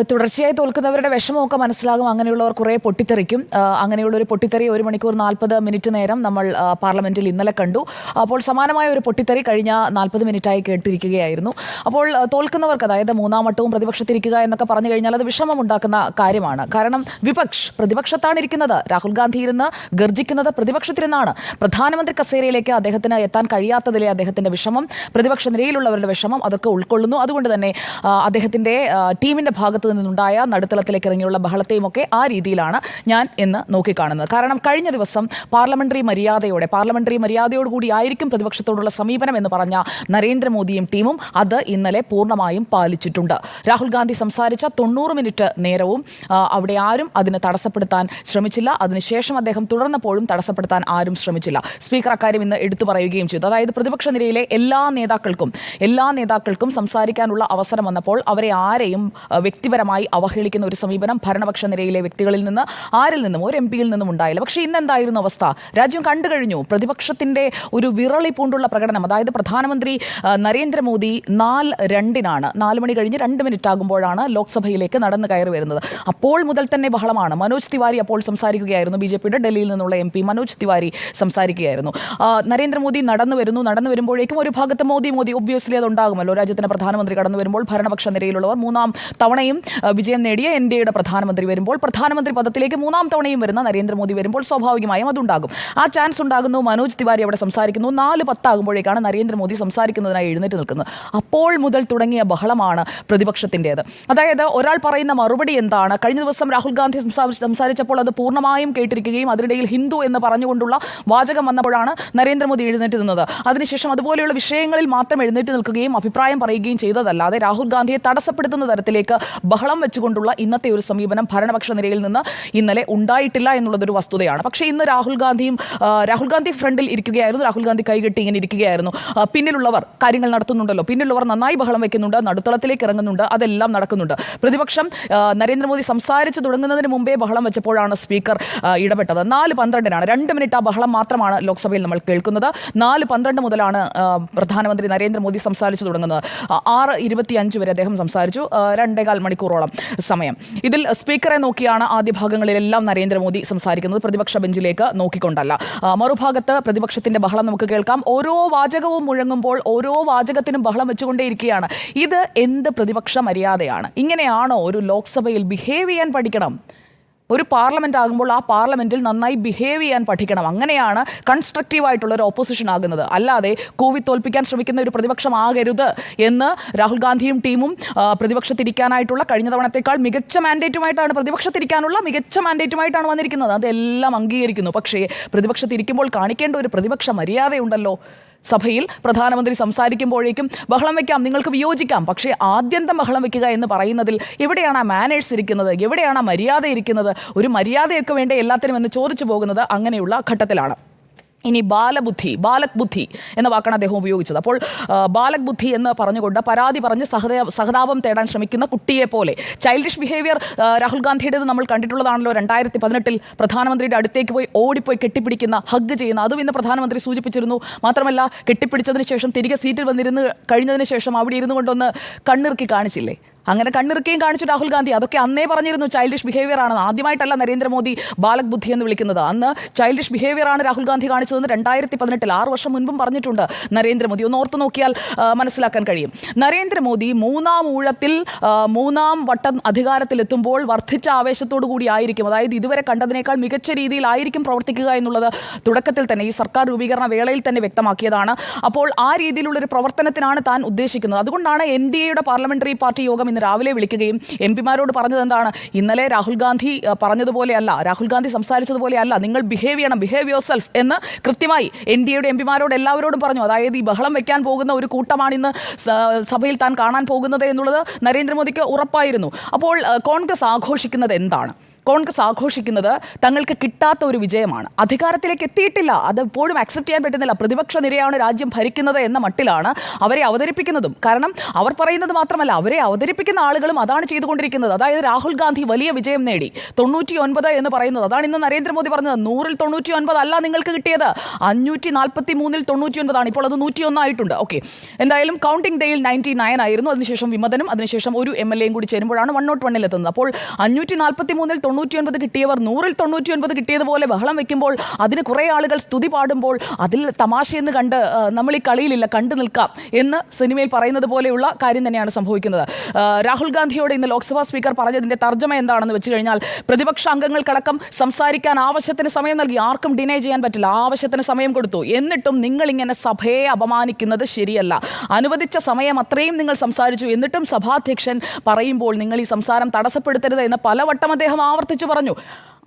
തുടർച്ചയായി തോൽക്കുന്നവരുടെ വിഷമമൊക്കെ മനസ്സിലാകും. അങ്ങനെയുള്ളവർ കുറേ പൊട്ടിത്തെറിക്കും. അങ്ങനെയുള്ള ഒരു പൊട്ടിത്തെറി ഒരു മണിക്കൂർ നാൽപ്പത് മിനിറ്റ് നേരം നമ്മൾ പാർലമെന്റിൽ ഇന്നലെ കണ്ടു. അപ്പോൾ സമാനമായ ഒരു പൊട്ടിത്തെറി കഴിഞ്ഞ നാൽപ്പത് മിനിറ്റായി കേട്ടിരിക്കുകയായിരുന്നു. അപ്പോൾ തോൽക്കുന്നവർക്ക് അതായത് മൂന്നാം വട്ടവും പ്രതിപക്ഷത്തിരിക്കുക എന്നൊക്കെ പറഞ്ഞു കഴിഞ്ഞാൽ അത് വിഷമം ഉണ്ടാക്കുന്ന കാര്യമാണ്. കാരണം വിപക്ഷ് പ്രതിപക്ഷത്താണ് ഇരിക്കുന്നത്. രാഹുൽ ഗാന്ധി ഇരുന്ന് ഗർജിക്കുന്നത് പ്രതിപക്ഷത്തിരുന്നാണ്. പ്രധാനമന്ത്രി കസേരയിലേക്ക് അദ്ദേഹത്തിന് എത്താൻ കഴിയാത്തതിലെ അദ്ദേഹത്തിന്റെ വിഷമം പ്രതിപക്ഷ നിരയിലുള്ളവരുടെ വിഷമം അതൊക്കെ ഉൾക്കൊള്ളുന്നു. അതുകൊണ്ട് തന്നെ അദ്ദേഹത്തിന്റെ ടീമിന്റെ ഭാഗത്തു നിന്നുണ്ടായ നടുത്തളത്തിലേക്ക് ഇറങ്ങിയുള്ള ബഹളത്തെയും ഒക്കെ ആ രീതിയിലാണ് ഞാൻ ഇന്ന് നോക്കിക്കാണുന്നത്. കാരണം കഴിഞ്ഞ ദിവസം പാർലമെന്ററി മര്യാദയോടെ പാർലമെന്ററി മര്യാദയോടുകൂടി ആയിരിക്കും പ്രതിപക്ഷത്തോടുള്ള സമീപനം എന്ന് പറഞ്ഞ നരേന്ദ്രമോദിയും ടീമും അത് ഇന്നലെ പൂർണമായും പാലിച്ചിട്ടുണ്ട്. രാഹുൽ ഗാന്ധി സംസാരിച്ച തൊണ്ണൂറ് മിനിറ്റ് നേരവും അവിടെ ആരും അതിന് തടസ്സപ്പെടുത്താൻ ശ്രമിച്ചില്ല. അതിനുശേഷം അദ്ദേഹം തുടർന്നപ്പോഴും തടസ്സപ്പെടുത്താൻ ആരും ശ്രമിച്ചില്ല. സ്പീക്കർ അക്കാര്യം ഇന്ന് എടുത്തു പറയുകയും ചെയ്തു. അതായത് പ്രതിപക്ഷ നിരയിലെ എല്ലാ നേതാക്കൾക്കും എല്ലാ നേതാക്കൾക്കും സംസാരിക്കാനുള്ള അവസരം വന്നപ്പോൾ അവരെ ആരെയും ആ, വ്യക്തിപരമായി അവഹേളിക്കുന്ന ഒരു സമീപനം ഭരണപക്ഷ നിരയിലെ വ്യക്തികളിൽ നിന്ന് ആരിൽ നിന്നും ഒരു എം പിയിൽ നിന്നും ഉണ്ടായില്ല. പക്ഷേ ഇന്ന് എന്തായിരുന്നു അവസ്ഥ? രാജ്യം കണ്ടു കഴിഞ്ഞു. പ്രതിപക്ഷത്തിന്റെ ഒരു വിറളി പൂണ്ടുള്ള പ്രകടനം അതായത് പ്രധാനമന്ത്രി നരേന്ദ്രമോദി നാല് രണ്ടിനാണ്. നാല് മണി കഴിഞ്ഞ് രണ്ട് മിനിറ്റ് ആകുമ്പോഴാണ് ലോക്സഭയിലേക്ക് നടന്നു കയറി വരുന്നത്. അപ്പോൾ മുതൽ തന്നെ ബഹളമാണ്. മനോജ് തിവാരി അപ്പോൾ സംസാരിക്കുകയായിരുന്നു. ബി ജെ പിയുടെ ഡൽഹിയിൽ നിന്നുള്ള എം പി മനോജ് തിവാരി സംസാരിക്കുകയായിരുന്നു. നരേന്ദ്രമോദി നടന്നു വരുന്നു. നടന്നു വരുമ്പോഴേക്കും ഒരു ഭാഗത്ത് മോദി മോദി. ഒബ്വിയസ്ലി അത് ഉണ്ടാകുമല്ലോ രാജ്യത്തിന്റെ പ്രധാനമന്ത്രി കടന്നു വരുമ്പോൾ ഭരണപക്ഷ നിരയിലുള്ളവർ മൂന്നാം തവണയും വിജയം നേടിയ എൻ ഡി എയുടെ പ്രധാനമന്ത്രി വരുമ്പോൾ പ്രധാനമന്ത്രി പദത്തിലേക്ക് മൂന്നാം തവണയും വരുന്ന നരേന്ദ്രമോദി വരുമ്പോൾ സ്വാഭാവികമായും അതുണ്ടാകും. ആ ചാൻസ് ഉണ്ടാകുന്നു. മനോജ് തിവാരി അവിടെ സംസാരിക്കുന്നു. നാല് പത്താകുമ്പോഴേക്കാണ് നരേന്ദ്രമോദി സംസാരിക്കുന്നതിനായി എഴുന്നേറ്റ് നിൽക്കുന്നത്. അപ്പോൾ മുതൽ തുടങ്ങിയ ബഹളമാണ് പ്രതിപക്ഷത്തിന്റെത്. അതായത് ഒരാൾ പറയുന്ന മറുപടി എന്താണ്? കഴിഞ്ഞ ദിവസം രാഹുൽ ഗാന്ധി സംസാരിച്ചപ്പോൾ അത് പൂർണമായും കേട്ടിരിക്കുകയും അതിനിടയിൽ ഹിന്ദു എന്ന് പറഞ്ഞുകൊണ്ടുള്ള വാചകം വന്നപ്പോഴാണ് നരേന്ദ്രമോദി എഴുന്നേറ്റ് നിന്നത്. അതിനുശേഷം അതുപോലെയുള്ള വിഷയങ്ങളിൽ മാത്രം എഴുന്നേറ്റ് നിൽക്കുകയും അഭിപ്രായം പറയുകയും ചെയ്തതല്ലാതെ രാഹുൽ ഗാന്ധിയെ തടസ്സപ്പെടുത്തുന്ന തരത്തിലേക്ക് ബഹളം വെച്ചുകൊണ്ടുള്ള ഇന്നത്തെ ഒരു സമീപനം ഭരണപക്ഷ നിരയിൽ നിന്ന് ഇന്നലെ ഉണ്ടായിട്ടില്ല എന്നുള്ളതൊരു വസ്തുതയാണ്. പക്ഷേ ഇന്ന് രാഹുൽ ഗാന്ധിയും രാഹുൽ ഗാന്ധി ഫ്രണ്ടിൽ ഇരിക്കുകയായിരുന്നു. രാഹുൽ ഗാന്ധി കൈകെട്ടി ഇങ്ങനെ ഇരിക്കുകയായിരുന്നു. പിന്നിലുള്ളവർ കാര്യങ്ങൾ നടത്തുന്നുണ്ടല്ലോ. പിന്നിലുള്ളവർ നന്നായി ബഹളം വെക്കുന്നുണ്ട് നടുത്തളത്തിലേക്ക് ഇറങ്ങുന്നുണ്ട് അതെല്ലാം നടക്കുന്നുണ്ട്. പ്രതിപക്ഷം നരേന്ദ്രമോദി സംസാരിച്ചു തുടങ്ങുന്നതിന് മുമ്പേ ബഹളം വെച്ചപ്പോഴാണ് സ്പീക്കർ ഇടപെട്ടത്. നാല് പന്ത്രണ്ടിനാണ്. രണ്ട് മിനിറ്റ് ആ ബഹളം മാത്രമാണ് ലോക്സഭയിൽ നമ്മൾ കേൾക്കുന്നത്. നാല് പന്ത്രണ്ട് മുതലാണ് പ്രധാനമന്ത്രി നരേന്ദ്രമോദി സംസാരിച്ചു തുടങ്ങുന്നത്. ആറ് ഇരുപത്തി അഞ്ച് വരെ അദ്ദേഹം സംസാരിച്ചു. രണ്ടേകാൽ രണ്ടേകാൽ മണിക്കൂറോളം സമയം. ഇതിൽ സ്പീക്കറെ നോക്കിയാണ് ആദ്യ ഭാഗങ്ങളിലെല്ലാം നരേന്ദ്രമോദി സംസാരിക്കുന്നത്. പ്രതിപക്ഷ ബെഞ്ചിലേക്ക് നോക്കിക്കൊണ്ടല്ല. മറുഭാഗത്ത് പ്രതിപക്ഷത്തിന്റെ ബഹളം നമുക്ക് കേൾക്കാം. ഓരോ വാചകവും മുഴങ്ങുമ്പോൾ ഓരോ വാചകത്തിനും ബഹളം വെച്ചുകൊണ്ടേയിരിക്കുകയാണ്. ഇത് എന്ത് പ്രതിപക്ഷ മര്യാദയാണ്? ഇങ്ങനെയാണോ ഒരു ലോക്സഭയിൽ ബിഹേവ് ചെയ്യാൻ പഠിക്കണം? ഒരു പാർലമെന്റ് ആകുമ്പോൾ ആ പാർലമെന്റിൽ നന്നായി ബിഹേവ് ചെയ്യാൻ പഠിക്കണം. അങ്ങനെയാണ് കൺസ്ട്രക്റ്റീവ് ആയിട്ടുള്ള ഒരു ഓപ്പോസിഷൻ ആകുന്നത്. അല്ലാതെ കൂവി തോൽപ്പിക്കാൻ ശ്രമിക്കുന്ന ഒരു പ്രതിപക്ഷമാകരുത് എന്ന് രാഹുൽ ഗാന്ധിയും ടീമും പ്രതിപക്ഷത്തിരിക്കാനായിട്ടുള്ള കഴിഞ്ഞ തവണത്തേക്കാൾ മികച്ച മാൻഡേറ്റുമായിട്ടാണ് പ്രതിപക്ഷത്തിരിക്കാനുള്ള മികച്ച മാൻഡേറ്റുമായിട്ടാണ് വന്നിരിക്കുന്നത്. അതെല്ലാം അംഗീകരിക്കുന്നു. പക്ഷേ പ്രതിപക്ഷത്തിരിക്കുമ്പോൾ കാണിക്കേണ്ട ഒരു പ്രതിപക്ഷ മര്യാദയുണ്ടല്ലോ. സഭയിൽ പ്രധാനമന്ത്രി സംസാരിക്കുമ്പോഴേക്കും ബഹളം വെക്കാം നിങ്ങൾക്ക് വിയോജിക്കാം. പക്ഷേ ആദ്യന്തം ബഹളം വെക്കുക എന്ന് പറയുന്നതിൽ എവിടെയാണ് ആ മാനേഴ്സ് ഇരിക്കുന്നത്? എവിടെയാണ് ആ മര്യാദ ഇരിക്കുന്നത്? ഒരു മര്യാദയൊക്കെ വേണ്ട എല്ലാത്തിനും എന്ന് ചോദിച്ചു പോകുന്നത് അങ്ങനെയുള്ള ഘട്ടത്തിലാണ്. ഇനി ബാലബുദ്ധി ബാലക് ബുദ്ധി എന്ന വാക്കാണ് അദ്ദേഹം ഉപയോഗിച്ചത്. അപ്പോൾ ബാലക് ബുദ്ധി എന്ന് പറഞ്ഞുകൊണ്ട് പരാതി പറഞ്ഞ് സഹദ സഹതാപം തേടാൻ ശ്രമിക്കുന്ന കുട്ടിയെ പോലെ ചൈൽഡിഷ് ബിഹേവിയർ രാഹുൽ ഗാന്ധിയുടേത് നമ്മൾ കണ്ടിട്ടുള്ളതാണല്ലോ. രണ്ടായിരത്തി പതിനെട്ടിൽ പ്രധാനമന്ത്രിയുടെ അടുത്തേക്ക് പോയി ഓടിപ്പോയി കെട്ടിപ്പിടിക്കുന്ന ഹഗ് ചെയ്യുന്ന അതും ഇന്ന് പ്രധാനമന്ത്രി സൂചിപ്പിച്ചിരുന്നു. മാത്രമല്ല കെട്ടിപ്പിടിച്ചതിന് ശേഷം തിരികെ സീറ്റിൽ വന്നിരുന്ന് കഴിഞ്ഞതിന് ശേഷം അവിടെ ഇരുന്നു കൊണ്ടൊന്ന് കണ്ണിറുക്കി കാണിച്ചില്ലേ? അങ്ങനെ കണ്ണിറുക്കുകയും കാണിച്ചു രാഹുൽ ഗാന്ധി. അതൊക്കെ അന്നേ പറഞ്ഞിരുന്നു ചൈൽഡിഷ് ബിഹേവിയർ ആണ്. ആദ്യമായിട്ടല്ല നരേന്ദ്രമോദി ബാലക് ബുദ്ധി എന്ന് വിളിക്കുന്നത്. അന്ന് ചൈൽഡിഷ് ബിഹേവിയർ ആണ് രാഹുൽ ഗാന്ധി കാണിച്ചതെന്ന് രണ്ടായിരത്തി പതിനെട്ടിൽ ആറ് വർഷം മുൻപും പറഞ്ഞിട്ടുണ്ട് നരേന്ദ്രമോദി. ഒന്ന് ഓർത്ത് നോക്കിയാൽ മനസ്സിലാക്കാൻ കഴിയും. നരേന്ദ്രമോദി മൂന്നാം ഊഴത്തിൽ മൂന്നാം വട്ടം അധികാരത്തിലെത്തുമ്പോൾ വർദ്ധിച്ച ആവേശത്തോടു കൂടി ആയിരിക്കും. അതായത് ഇതുവരെ കണ്ടതിനേക്കാൾ മികച്ച രീതിയിലായിരിക്കും പ്രവർത്തിക്കുക എന്നുള്ളത് തുടക്കത്തിൽ തന്നെ ഈ സർക്കാർ രൂപീകരണ വേളയിൽ തന്നെ വ്യക്തമാക്കിയതാണ്. അപ്പോൾ ആ രീതിയിലുള്ളൊരു പ്രവർത്തനത്തിനാണ് താൻ ഉദ്ദേശിക്കുന്നത്. അതുകൊണ്ടാണ് എൻ ഡി എയുടെ പാർലമെന്ററി പാർട്ടി യോഗം ഇന്ന് രാവിലെ വിളിക്കുകയും എം പിമാരോട് പറഞ്ഞത് എന്താണ്? ഇന്നലെ രാഹുൽ ഗാന്ധി പറഞ്ഞതുപോലെയല്ല രാഹുൽ ഗാന്ധി സംസാരിച്ചതുപോലെയല്ല നിങ്ങൾ ബിഹേവ് ചെയ്യണം ബിഹേവ് യുവർ സെൽഫ് എന്ന് കൃത്യമായി എൻ ഡി എയുടെ എം പിമാരോട് എല്ലാവരോടും പറഞ്ഞു. അതായത് ഈ ബഹളം വെക്കാൻ പോകുന്ന ഒരു കൂട്ടമാണ് ഇന്ന് സഭയിൽ താൻ കാണാൻ പോകുന്നത് എന്നുള്ളത് നരേന്ദ്രമോദിക്ക് ഉറപ്പായിരുന്നു. അപ്പോൾ കോൺഗ്രസ് ആഘോഷിക്കുന്നത് എന്താണ്? കോൺഗ്രസ് ആഘോഷിക്കുന്നത് തങ്ങൾക്ക് കിട്ടാത്ത ഒരു വിജയമാണ്. അധികാരത്തിലേക്ക് എത്തിയിട്ടില്ല. അത് എപ്പോഴും അക്സെപ്റ്റ് ചെയ്യാൻ പറ്റുന്നില്ല. പ്രതിപക്ഷ നിരയാണ് രാജ്യം ഭരിക്കുന്നത് എന്ന മട്ടിലാണ് അവരെ അവതരിപ്പിക്കുന്നതും. കാരണം അവർ പറയുന്നത് മാത്രമല്ല അവരെ അവതരിപ്പിക്കുന്ന ആളുകളും അതാണ് ചെയ്തുകൊണ്ടിരിക്കുന്നത്. അതായത് രാഹുൽ ഗാന്ധി വലിയ വിജയം നേടി. തൊണ്ണൂറ്റി ഒൻപത് എന്ന് പറയുന്നത് അതാണ് ഇന്ന് നരേന്ദ്രമോദി പറഞ്ഞത്. നൂറിൽ തൊണ്ണൂറ്റി ഒൻപത് അല്ല നിങ്ങൾക്ക് കിട്ടിയത്. അഞ്ഞൂറ്റി നാൽപ്പത്തി മൂന്നിൽ തൊണ്ണൂറ്റി ഒൻപതാണ് ഇപ്പോൾ അത് നൂറ്റി ഒന്നായിട്ടുണ്ട് ഓക്കെ. എന്തായാലും കൗണ്ടിംഗ് ഡേയിൽ നയന്റി നയൻ ആയിരുന്നു. അതിനുശേഷം വിമതനും അതിനുശേഷം ഒരു എം എൽ എയും കൂടി ചേരുമ്പോഴാണ് വൺ നോട്ട് വണ്ണിൽ എത്തുന്നത്. അപ്പോൾ അഞ്ഞൂറ്റി നാൽപ്പത്തി മൂന്നിൽ തൊണ്ണൂറ്റി ഒൻപത് കിട്ടിയവർ നൂറിൽ തൊണ്ണൂറ്റി ഒൻപത് കിട്ടിയതുപോലെ ബഹളം വെക്കുമ്പോൾ അതിന് കുറേ ആളുകൾ സ്തുതി പാടുമ്പോൾ അതിൽ തമാശയെന്ന് കണ്ട് നമ്മൾ ഈ കളിയിലില്ല കണ്ടു നിൽക്കാം എന്ന് സിനിമയിൽ പറയുന്നത് പോലെയുള്ള കാര്യം തന്നെയാണ് സംഭവിക്കുന്നത്. രാഹുൽ ഗാന്ധിയോട് ഇന്ന് ലോക്സഭാ സ്പീക്കർ പറഞ്ഞതിന്റെ തർജമ എന്താണെന്ന് വെച്ച് കഴിഞ്ഞാൽ പ്രതിപക്ഷ അംഗങ്ങൾക്കടക്കം സംസാരിക്കാൻ ആവശ്യത്തിന് സമയം നൽകി. ആർക്കും ഡിനൈ ചെയ്യാൻ പറ്റില്ല. ആവശ്യത്തിന് സമയം കൊടുത്തു. എന്നിട്ടും നിങ്ങൾ ഇങ്ങനെ സഭയെ അപമാനിക്കുന്നത് ശരിയല്ല. അനുവദിച്ച സമയം അത്രയും നിങ്ങൾ സംസാരിച്ചു. എന്നിട്ടും സഭാധ്യക്ഷൻ പറയുമ്പോൾ നിങ്ങൾ ഈ സംസാരം തടസ്സപ്പെടുത്തരുത് എന്ന് പലവട്ടം അദ്ദേഹം ആവർത്തിച്ചു പറഞ്ഞു.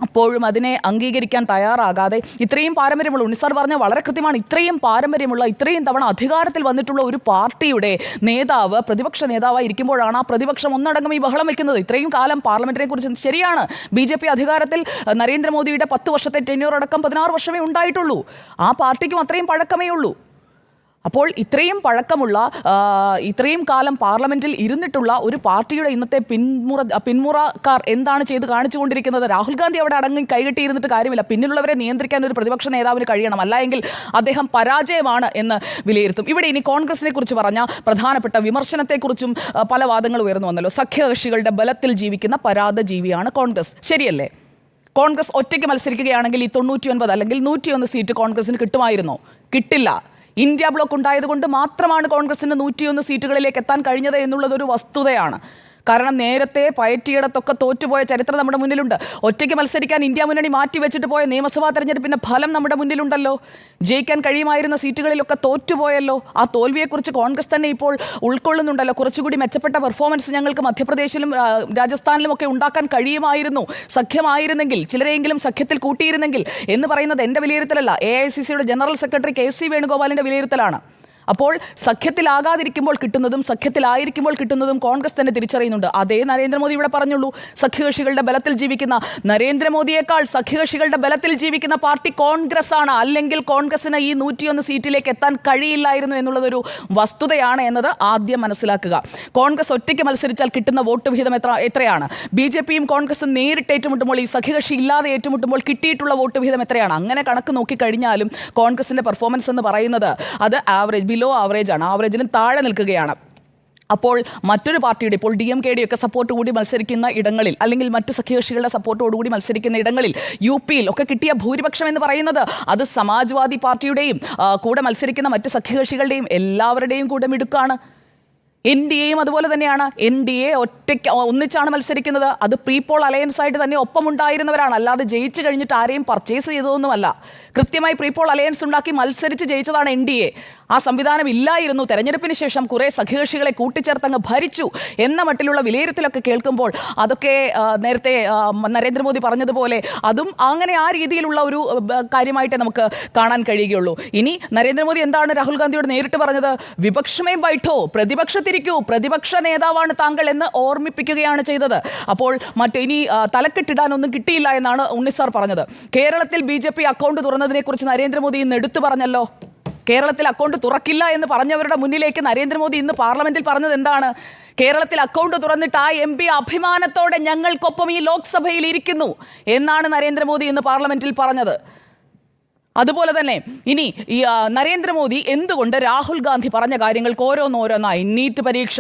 അപ്പോഴും അതിനെ അംഗീകരിക്കാൻ തയ്യാറാകാതെ ഇത്രയും പാരമ്പര്യമുള്ള ഉണിസാർ പറഞ്ഞ വളരെ കൃത്യമാണ് ഇത്രയും പാരമ്പര്യമുള്ള ഇത്രയും തവണ അധികാരത്തിൽ വന്നിട്ടുള്ള ഒരു പാർട്ടിയുടെ നേതാവ് പ്രതിപക്ഷ നേതാവായി ഇരിക്കുമ്പോഴാണ് ആ പ്രതിപക്ഷം ഒന്നടങ്കം ഈ ബഹളം വെക്കുന്നത്. ഇത്രയും കാലം പാർലമെന്റിനെ കുറിച്ച് ശരിയാണ്. ബി ജെ പി അധികാരത്തിൽ നരേന്ദ്രമോദിയുടെ പത്ത് വർഷത്തെ ടെന്യൂർ അടക്കം പതിനാറ് വർഷമേ ഉണ്ടായിട്ടുള്ളൂ. ആ പാർട്ടിക്കും അത്രയും പഴക്കമേ ഉള്ളൂ. അപ്പോൾ ഇത്രയും പഴക്കമുള്ള ഇത്രയും കാലം പാർലമെന്റിൽ ഇരുന്നിട്ടുള്ള ഒരു പാർട്ടിയുടെ ഇന്നത്തെ പിന്മുറ പിന്മുറക്കാർ എന്താണ് ചെയ്ത് കാണിച്ചുകൊണ്ടിരിക്കുന്നത്? രാഹുൽ ഗാന്ധി അവിടെ അടങ്ങി കൈകെട്ടിയിരുന്നിട്ട് കാര്യമില്ല. പിന്നിലുള്ളവരെ നിയന്ത്രിക്കാൻ ഒരു പ്രതിപക്ഷ നേതാവിന് കഴിയണം. അല്ല എങ്കിൽ അദ്ദേഹം പരാജയമാണ് എന്ന് വിലയിരുത്തും. ഇവിടെ ഇനി കോൺഗ്രസിനെ കുറിച്ച് പറഞ്ഞ പ്രധാനപ്പെട്ട വിമർശനത്തെക്കുറിച്ചും പല വാദങ്ങൾ ഉയർന്നു വന്നല്ലോ. സഖ്യകക്ഷികളുടെ ബലത്തിൽ ജീവിക്കുന്ന പരാത ജീവിയാണ് കോൺഗ്രസ്. ശരിയല്ലേ? കോൺഗ്രസ് ഒറ്റയ്ക്ക് മത്സരിക്കുകയാണെങ്കിൽ ഈ തൊണ്ണൂറ്റി ഒൻപത് അല്ലെങ്കിൽ നൂറ്റിയൊന്ന് സീറ്റ് കോൺഗ്രസിന് കിട്ടുമായിരുന്നോ? കിട്ടില്ല. ഇന്ത്യ ബ്ലോക്ക് ഉണ്ടായതുകൊണ്ട് മാത്രമാണ് കോൺഗ്രസിന് നൂറ്റിയൊന്ന് സീറ്റുകളിലേക്ക് എത്താൻ കഴിഞ്ഞത് എന്നുള്ളതൊരു വസ്തുതയാണ്. കാരണം നേരത്തെ പയറ്റിയിടത്തൊക്കെ തോറ്റുപോയ ചരിത്രം നമ്മുടെ മുന്നിലുണ്ട്. ഒറ്റയ്ക്ക് മത്സരിക്കാൻ ഇന്ത്യ മുന്നണി മാറ്റി വെച്ചിട്ട് പോയ നിയമസഭാ തെരഞ്ഞെടുപ്പിന്റെ ഫലം നമ്മുടെ മുന്നിലുണ്ടല്ലോ. ജയിക്കാൻ കഴിയുമായിരുന്ന സീറ്റുകളിലൊക്കെ തോറ്റുപോയല്ലോ. ആ തോൽവിയെക്കുറിച്ച് കോൺഗ്രസ് തന്നെ ഇപ്പോൾ ഉൾക്കൊള്ളുന്നുണ്ടല്ലോ. കുറച്ചുകൂടി മെച്ചപ്പെട്ട പെർഫോമൻസ് ഞങ്ങൾക്ക് മധ്യപ്രദേശിലും രാജസ്ഥാനിലും ഒക്കെ ഉണ്ടാക്കാൻ കഴിയുമായിരുന്നു. സഖ്യമായിരുന്നെങ്കിൽ ചിലരെങ്കിലും സഖ്യത്തിൽ കൂട്ടിയിരുന്നെങ്കിൽ എന്ന് പറയുന്നത് എന്റെ വിലയിരുത്തലല്ല. എ ഐ സി സിയുടെ ജനറൽ സെക്രട്ടറി കെ സി വേണുഗോപാലിന്റെ വിലയിരുത്തലാണ്. അപ്പോൾ സഖ്യത്തിലാകാതിരിക്കുമ്പോൾ കിട്ടുന്നതും സഖ്യത്തിലായിരിക്കുമ്പോൾ കിട്ടുന്നതും കോൺഗ്രസ് തന്നെ തിരിച്ചറിയുന്നുണ്ട്. അതേ നരേന്ദ്രമോദി ഇവിടെ പറഞ്ഞുള്ളൂ. സഖ്യകക്ഷികളുടെ ബലത്തിൽ ജീവിക്കുന്ന നരേന്ദ്രമോദിയേക്കാൾ സഖ്യകക്ഷികളുടെ ബലത്തിൽ ജീവിക്കുന്ന പാർട്ടി കോൺഗ്രസ് ആണ് അല്ലെങ്കിൽ കോൺഗ്രസിന് ഈ നൂറ്റിയൊന്ന് സീറ്റിലേക്ക് എത്താൻ കഴിയില്ലായിരുന്നു എന്നുള്ളതൊരു വസ്തുതയാണ് എന്നത് ആദ്യം മനസ്സിലാക്കുക. കോൺഗ്രസ് ഒറ്റയ്ക്ക് മത്സരിച്ചാൽ കിട്ടുന്ന വോട്ട് വിഹിതം എത്ര എത്രയാണ്? ബി ജെ പിയും കോൺഗ്രസും നേരിട്ട് ഏറ്റുമുട്ടുമ്പോൾ ഈ സഖ്യകക്ഷി ഇല്ലാതെ ഏറ്റുമുട്ടുമ്പോൾ കിട്ടിയിട്ടുള്ള വോട്ട് വിഹിതം എത്രയാണ്? അങ്ങനെ കണക്ക് നോക്കിക്കഴിഞ്ഞാലും കോൺഗ്രസിന്റെ പെർഫോമൻസ് എന്ന് പറയുന്നത് അത് ആവറേജ് ബിലോ ആവറേജ് ആണ്. ആവറേജിന് താഴെ നിൽക്കുകയാണ്. അപ്പോൾ മറ്റൊരു പാർട്ടിയുടെ ഇപ്പോൾ ഡി എം സപ്പോർട്ട് കൂടി മത്സരിക്കുന്ന ഇടങ്ങളിൽ അല്ലെങ്കിൽ മറ്റ് സഖ്യകക്ഷികളുടെ സപ്പോർട്ടോടുകൂടി മത്സരിക്കുന്ന ഇടങ്ങളിൽ യു പിയിൽ ഒക്കെ കിട്ടിയ ഭൂരിപക്ഷം എന്ന് പറയുന്നത് അത് സമാജ്വാദി പാർട്ടിയുടെയും കൂടെ മത്സരിക്കുന്ന മറ്റ് സഖ്യകക്ഷികളുടെയും എല്ലാവരുടെയും കൂടെ മിടുക്കാണ്. എൻ ഡി എയും അതുപോലെ തന്നെയാണ്. എൻ ഡി എ ഒറ്റയ്ക്ക് ഒന്നിച്ചാണ് മത്സരിക്കുന്നത്. അത് പ്രീപോൾ അലയൻസ് ആയിട്ട് തന്നെ ഒപ്പമുണ്ടായിരുന്നവരാണ്. അല്ലാതെ ജയിച്ചു കഴിഞ്ഞിട്ട് ആരെയും പർച്ചേസ് ചെയ്തതൊന്നുമല്ല. കൃത്യമായി പ്രീപോൾ അലയൻസ് ഉണ്ടാക്കി മത്സരിച്ച് ജയിച്ചതാണ് എൻ ഡി എ ആ സംവിധാനം ഇല്ലായിരുന്നു തെരഞ്ഞെടുപ്പിന് ശേഷം കുറേ സഖ്യകക്ഷികളെ കൂട്ടിച്ചേർത്തങ്ങ് ഭരിച്ചു എന്ന മട്ടിലുള്ള വിലയിരുത്തലൊക്കെ കേൾക്കുമ്പോൾ അതൊക്കെ നേരത്തെ നരേന്ദ്രമോദി പറഞ്ഞതുപോലെ അതും അങ്ങനെ ആ രീതിയിലുള്ള ഒരു കാര്യമായിട്ട് നമുക്ക് കാണാൻ കഴിയുകയുള്ളൂ. ഇനി നരേന്ദ്രമോദി എന്താണ് രാഹുൽ ഗാന്ധിയോട് നേരിട്ട് പറഞ്ഞത്? വിപക്ഷമേ ബൈഠോ പ്രതിപക്ഷത്തിരിക്കൂ പ്രതിപക്ഷ നേതാവാണ് താങ്കൾ എന്ന് ഓർമ്മിപ്പിക്കുകയാണ് ചെയ്തത്. അപ്പോൾ മറ്റു ഇനി തലക്കെട്ടിടാനൊന്നും കിട്ടിയില്ല എന്നാണ് ഉണ്ണിസാർ പറഞ്ഞത്. കേരളത്തിൽ B J P account തുറന്നതിനെക്കുറിച്ച് Narendra Modi ഇന്ന് എടുത്തു പറഞ്ഞല്ലോ. കേരളത്തിൽ അക്കൗണ്ട് തുറക്കില്ല എന്ന് പറഞ്ഞവരുടെ മുന്നിലേക്ക് നരേന്ദ്രമോദി ഇന്ന് പാർലമെന്റിൽ പറഞ്ഞത് എന്താണ്? കേരളത്തിൽ അക്കൗണ്ട് തുറന്നിട്ട് ആ എം പി അഭിമാനത്തോടെ ഞങ്ങൾക്കൊപ്പം ഈ ലോക്സഭയിൽ ഇരിക്കുന്നു എന്നാണ് നരേന്ദ്രമോദി ഇന്ന് പാർലമെന്റിൽ പറഞ്ഞത്. അതുപോലെ തന്നെ ഇനി ഈ നരേന്ദ്രമോദി എന്തുകൊണ്ട് രാഹുൽ ഗാന്ധി പറഞ്ഞ കാര്യങ്ങൾക്ക് ഓരോന്നോരോന്നായി? നീറ്റ് പരീക്ഷ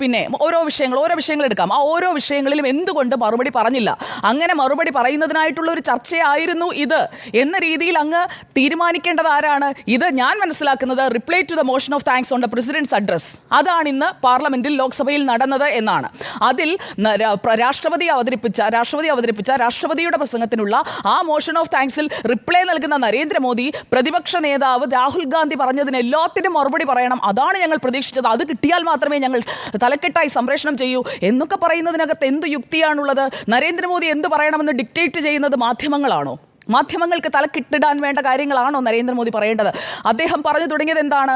പിന്നെ ഓരോ വിഷയങ്ങൾ ഓരോ വിഷയങ്ങൾ എടുക്കാം. ആ ഓരോ വിഷയങ്ങളിലും എന്തുകൊണ്ട് മറുപടി പറഞ്ഞില്ല? അങ്ങനെ മറുപടി പറയുന്നതിനായിട്ടുള്ള ഒരു ചർച്ചയായിരുന്നു ഇത്. എന്ന രീതിയിൽ അങ്ങ് തീരുമാനിക്കേണ്ടത് ആരാണ്? ഇത് ഞാൻ മനസ്സിലാക്കുന്നത് reply to the motion of thanks on the President's address അതാണ് ഇന്ന് പാർലമെന്റിൽ ലോക്സഭയിൽ നടന്നത് എന്നാണ്. അതിൽ രാഷ്ട്രപതി അവതരിപ്പിച്ച രാഷ്ട്രപതി അവതരിപ്പിച്ച രാഷ്ട്രപതിയുടെ പ്രസംഗത്തിനുള്ള ആ മോഷൻ ഓഫ് താങ്ക്സിൽ റിപ്ലൈ നൽകുന്ന നരേന്ദ്രമോദി പ്രതിപക്ഷ നേതാവ് രാഹുൽ ഗാന്ധി പറഞ്ഞതിന് എല്ലാത്തിനും മറുപടി പറയണം. അതാണ് ഞങ്ങൾ പ്രതീക്ഷിച്ചത്. അത് കിട്ടിയാൽ മാത്രമേ ഞങ്ങൾ തലക്കെട്ടായി സംപ്രേഷണം ചെയ്യൂ. എന്നൊക്കെ പറയുന്നതിനകത്ത് എന്ത് യുക്തിയാണുള്ളത്? നരേന്ദ്രമോദി എന്ത് പറയണമെന്ന് ഡിക്റ്റേറ്റ് ചെയ്യുന്നത് മാധ്യമങ്ങളാണോ? മാധ്യമങ്ങൾക്ക് തലക്കിട്ടിടാൻ വേണ്ട കാര്യങ്ങളാണോ നരേന്ദ്രമോദി പറയേണ്ടത്? അദ്ദേഹം പറഞ്ഞു തുടങ്ങിയത് എന്താണ്?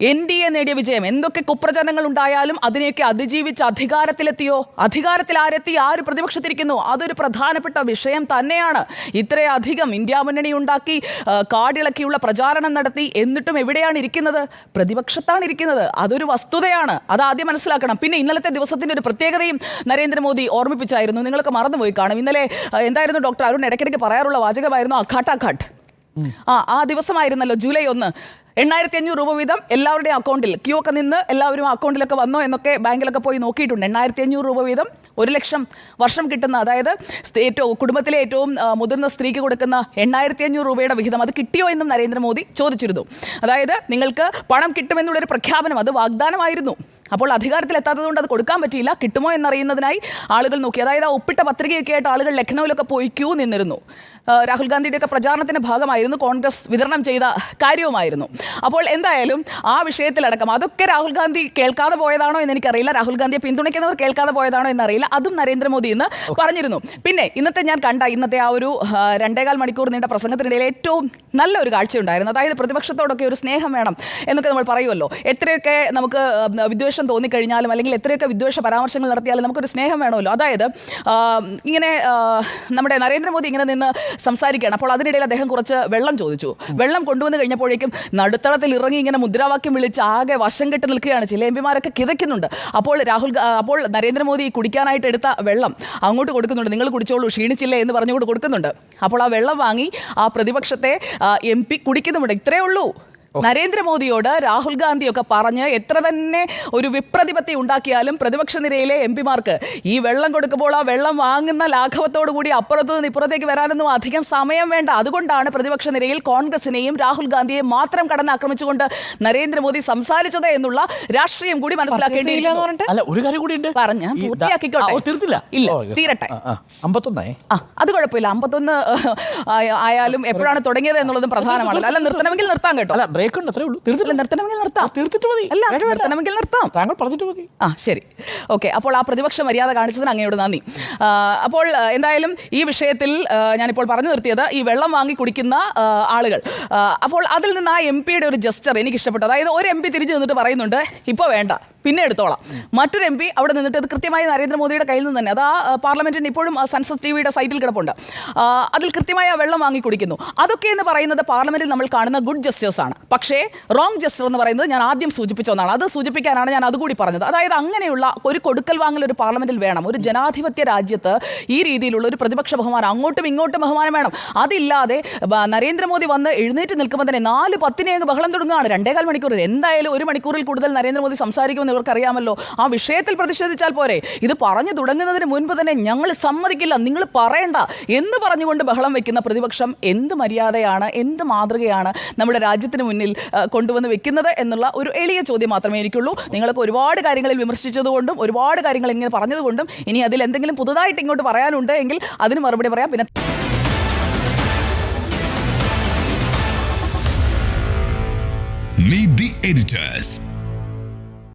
എൻ ഡി എ നേടിയ വിജയം. എന്തൊക്കെ കുപ്രചരണങ്ങൾ ഉണ്ടായാലും അതിനെയൊക്കെ അതിജീവിച്ച് അധികാരത്തിലെത്തിയോ? അധികാരത്തിൽ ആരെത്തി ആര് പ്രതിപക്ഷത്തിരിക്കുന്നു? അതൊരു പ്രധാനപ്പെട്ട വിഷയം തന്നെയാണ്. ഇത്രയധികം ഇന്ത്യ മുന്നണി ഉണ്ടാക്കി കാടിളക്കിയുള്ള പ്രചാരണം നടത്തി എന്നിട്ടും എവിടെയാണ് ഇരിക്കുന്നത്? പ്രതിപക്ഷത്താണ് ഇരിക്കുന്നത്. അതൊരു വസ്തുതയാണ്. അത് ആദ്യം മനസ്സിലാക്കണം. പിന്നെ ഇന്നലത്തെ ദിവസത്തിന്റെ ഒരു പ്രത്യേകതയും നരേന്ദ്രമോദി ഓർമ്മിപ്പിച്ചായിരുന്നു. നിങ്ങൾക്ക് മറന്നുപോയി കാണും. ഇന്നലെ എന്തായിരുന്നു ഡോക്ടർ? അരുൺ ഇടയ്ക്കിടയ്ക്ക് പറയാറുള്ള വാചകമായിരുന്നു അഘാട്ട് അഘാട്ട് ആ ആ ദിവസമായിരുന്നല്ലോ ജൂലൈ ഒന്ന്. എണ്ണായിരത്തി അഞ്ഞൂറ് രൂപ വീതം എല്ലാവരുടെയും അക്കൗണ്ടിൽ ക്യൂ ഒക്കെ നിന്ന് എല്ലാവരും അക്കൗണ്ടിലൊക്കെ വന്നോ എന്നൊക്കെ ബാങ്കിലൊക്കെ പോയി നോക്കിയിട്ടുണ്ട്. എണ്ണായിരത്തി അഞ്ഞൂറ് രൂപ വീതം ഒരു ലക്ഷം വർഷം കിട്ടുന്ന അതായത് ഏറ്റവും കുടുംബത്തിലെ ഏറ്റവും മുതിർന്ന സ്ത്രീക്ക് കൊടുക്കുന്ന എണ്ണായിരത്തി അഞ്ഞൂറ് രൂപയുടെ വിഹിതം അത് കിട്ടിയോ എന്നും നരേന്ദ്രമോദി ചോദിച്ചിരുന്നു. അതായത് നിങ്ങൾക്ക് പണം കിട്ടുമെന്നുള്ളൊരു പ്രഖ്യാപനം അത് വാഗ്ദാനമായിരുന്നു. അപ്പോൾ അധികാരത്തിൽ കൊണ്ട് അത് കൊടുക്കാൻ പറ്റിയില്ല. കിട്ടുമോ എന്നറിയുന്നതിനായി ആളുകൾ നോക്കി. അതായത് ആ ഒപ്പിട്ട പത്രികയൊക്കെ ആയിട്ട് ആളുകൾ ലക്നൌവിലൊക്കെ പോയി ക്യൂ നിന്നിരുന്നു രാഹുൽ ഗാന്ധിയുടെയൊക്കെ പ്രചാരണത്തിന്റെ ഭാഗമായിരുന്നു. കോൺഗ്രസ് വിതരണം ചെയ്ത കാര്യവുമായിരുന്നു. അപ്പോൾ എന്തായാലും ആ വിഷയത്തിലടക്കം അതൊക്കെ രാഹുൽ ഗാന്ധി കേൾക്കാതെ പോയതാണോ എന്ന് എനിക്കറിയില്ല രാഹുൽ ഗാന്ധിയെ പിന്തുണയ്ക്കുന്നവർ കേൾക്കാതെ പോയതാണോ എന്നറിയില്ല. അതും നരേന്ദ്രമോദി ഇന്ന് പറഞ്ഞിരുന്നു. പിന്നെ ഇന്നത്തെ ഞാൻ കണ്ട ഇന്നത്തെ ആ ഒരു രണ്ടേകാൽ മണിക്കൂർ നീണ്ട പ്രസംഗത്തിനിടയിൽ ഏറ്റവും നല്ല ഒരു കാഴ്ചയുണ്ടായിരുന്നു. അതായത് പ്രതിപക്ഷത്തോടൊക്കെ ഒരു സ്നേഹം വേണം എന്നൊക്കെ നമ്മൾ പറയുമല്ലോ. എത്രയൊക്കെ നമുക്ക് ആ, വിദ്വേഷം തോന്നിക്കഴിഞ്ഞാലും അല്ലെങ്കിൽ എത്രയൊക്കെ വിദ്വേഷ പരാമർശങ്ങൾ നടത്തിയാലും നമുക്കൊരു സ്നേഹം വേണമല്ലോ. അതായത് ഇങ്ങനെ നമ്മുടെ നരേന്ദ്രമോദി ഇങ്ങനെ നിന്ന് സംസാരിക്കുകയാണ്. അപ്പോൾ അതിനിടയിൽ അദ്ദേഹം കുറച്ച് വെള്ളം ചോദിച്ചു. വെള്ളം കൊണ്ടുവന്ന് കഴിഞ്ഞപ്പോഴേക്കും നടുത്തളത്തിൽ ഇറങ്ങി ഇങ്ങനെ മുദ്രാവാക്യം വിളിച്ച് ആകെ വശം കെട്ട് നിൽക്കുകയാണ്. ചില എം പിമാരൊക്കെ കിതയ്ക്കുന്നുണ്ട്. അപ്പോൾ രാഹുൽ അപ്പോൾ നരേന്ദ്രമോദി കുടിക്കാനായിട്ട് എടുത്ത വെള്ളം അങ്ങോട്ട് കൊടുക്കുന്നുണ്ട്. നിങ്ങൾ കുടിച്ചോളൂ ക്ഷീണിച്ചില്ലേ എന്ന് പറഞ്ഞുകൊണ്ട് കൊടുക്കുന്നുണ്ട്. അപ്പോൾ ആ വെള്ളം വാങ്ങി ആ പ്രതിപക്ഷത്തെ എം പി കുടിക്കുന്നുമുണ്ട്. ഇത്രയേ ഉള്ളൂ. നരേന്ദ്രമോദിയോട് രാഹുൽ ഗാന്ധിയൊക്കെ പറഞ്ഞ് എത്ര തന്നെ ഒരു വിപ്രതിപത്തി ഉണ്ടാക്കിയാലും പ്രതിപക്ഷ നിരയിലെ എം പിമാർക്ക് ഈ വെള്ളം കൊടുക്കുമ്പോൾ ആ വെള്ളം വാങ്ങുന്ന ലാഘവത്തോടു കൂടി അപ്പുറത്തു നിന്ന് ഇപ്പുറത്തേക്ക് വരാനൊന്നും അധികം സമയം വേണ്ട. അതുകൊണ്ടാണ് പ്രതിപക്ഷ നിരയിൽ കോൺഗ്രസിനെയും രാഹുൽ ഗാന്ധിയെയും മാത്രം കടന്നാക്രമിച്ചുകൊണ്ട് നരേന്ദ്രമോദി സംസാരിച്ചത് എന്നുള്ള രാഷ്ട്രീയം കൂടി മനസ്സിലാക്കേണ്ടിയിരിക്കുന്നു അല്ല ഒരു കാര്യം കൂടി ഉണ്ട് പറഞ്ഞ് പൂർത്തിയാക്കിക്കോട്ടെ. ഇല്ല, തീരട്ടെ. ആ, ആ. അത് കുഴപ്പമില്ല. അമ്പത്തൊന്ന് ആയാലും എപ്പോഴാണ് തുടങ്ങിയത് എന്നുള്ളതും പ്രധാനമാണല്ലോ അല്ല നിർത്തണമെങ്കിൽ നിർത്താം കേട്ടോ. ബ്രേക്ക് ഉണ്ട് അത്രേ ഉള്ളൂ. തീർത്തില്ല നിർത്തണമെങ്കിൽ നിർത്താം. തീർത്തിട്ട് മതി. അല്ല. നിർത്തണമെങ്കിൽ നിർത്താം. താങ്കൾ പറഞ്ഞിട്ട് മതി. ആ ശരി. ഓക്കെ അപ്പോൾ ആ പ്രതിപക്ഷ മര്യാദ കാണിച്ചതിന് അങ്ങയോട് നന്ദി. അപ്പോൾ എന്തായാലും ഈ വിഷയത്തിൽ ഞാനിപ്പോൾ പറഞ്ഞു നിർത്തിയത് ഈ വെള്ളം വാങ്ങി കുടിക്കുന്ന ആളുകൾ. അപ്പോൾ അതിൽ നിന്ന് ആ എം പിയുടെ ഒരു ജസ്റ്റർ എനിക്ക് ഇഷ്ടപ്പെട്ടു അതായത് ഒരു എം പി തിരിച്ചു നിന്നിട്ട് പറയുന്നുണ്ട് ഇപ്പോൾ വേണ്ട പിന്നെ എടുത്തോളാം. മറ്റൊരു എം പി അവിടെ നിന്നിട്ട് അത് കൃത്യമായി നരേന്ദ്രമോദിയുടെ കയ്യിൽ നിന്ന് തന്നെ അത് ആ പാർലമെന്റിന് ഇപ്പോഴും സൺസസ് ടി വിയുടെ സൈറ്റിൽ കിടപ്പുണ്ട്. അതിൽ കൃത്യമായി ആ വെള്ളം വാങ്ങി കുടിക്കുന്നു. അതൊക്കെ എന്ന് പറയുന്നത് പാർലമെന്റിൽ നമ്മൾ കാണുന്ന ഗുഡ് ജസ്റ്റേഴ്സ് ആണ് പക്ഷേ റോങ് ജസ്റ്റർ എന്ന് പറയുന്നത് ഞാൻ ആദ്യം സൂചിപ്പിച്ച ഒന്നാണ് അത് സൂചിപ്പിക്കാനാണ് ഞാൻ അതുകൂടി പറഞ്ഞത്. അതായത് അങ്ങനെയുള്ള ഒരു കൊടുക്കൽ വാങ്ങൽ ഒരു പാർലമെന്റിൽ വേണം. ഒരു ജനാധിപത്യ രാജ്യത്ത് ഈ രീതിയിലുള്ള ഒരു പ്രതിപക്ഷ ബഹുമാനം അങ്ങോട്ടും ഇങ്ങോട്ടും ബഹുമാനം വേണം. അതില്ലാതെ നരേന്ദ്രമോദി വന്ന് എഴുന്നേറ്റ് നിൽക്കുമ്പോൾ തന്നെ നാല് പത്തിനെ അങ്ങ് ബഹളം തുടങ്ങുകയാണ്. രണ്ടേകാൽ മണിക്കൂർ. എന്തായാലും ഒരു മണിക്കൂറിൽ കൂടുതൽ നരേന്ദ്രമോദി സംസാരിക്കുമെന്ന് ഇവർക്കറിയാമല്ലോ ആ വിഷയത്തിൽ പ്രതിഷേധിച്ചാൽ പോരെ. ഇത് പറഞ്ഞു തുടങ്ങുന്നതിന് മുൻപ് തന്നെ ഞങ്ങൾ സമ്മതിക്കില്ല. നിങ്ങൾ പറയണ്ട. എന്ന് പറഞ്ഞുകൊണ്ട് ബഹളം വെക്കുന്ന പ്രതിപക്ഷം എന്ത് മര്യാദയാണ് എന്ത് മാതൃകയാണ് നമ്മുടെ രാജ്യത്തിന് മുന്നിൽ ആ, കൊണ്ടുവന്ന് വെക്കുന്നത് എന്നുള്ള ഒരു എളിയ ചോദ്യം മാത്രമേ എനിക്കുള്ളൂ നിങ്ങൾക്ക് ഒരുപാട് കാര്യങ്ങളിൽ വിമർശിച്ചതുകൊണ്ടും ഒരുപാട് കാര്യങ്ങൾ ഇങ്ങനെ പറഞ്ഞതുകൊണ്ടും ഇനി അതിൽ എന്തെങ്കിലും പുതുതായിട്ട് ഇങ്ങോട്ട് പറയാനുണ്ട് എങ്കിൽ അതിന് മറുപടി പറയാം പിന്നെ Meet the editors.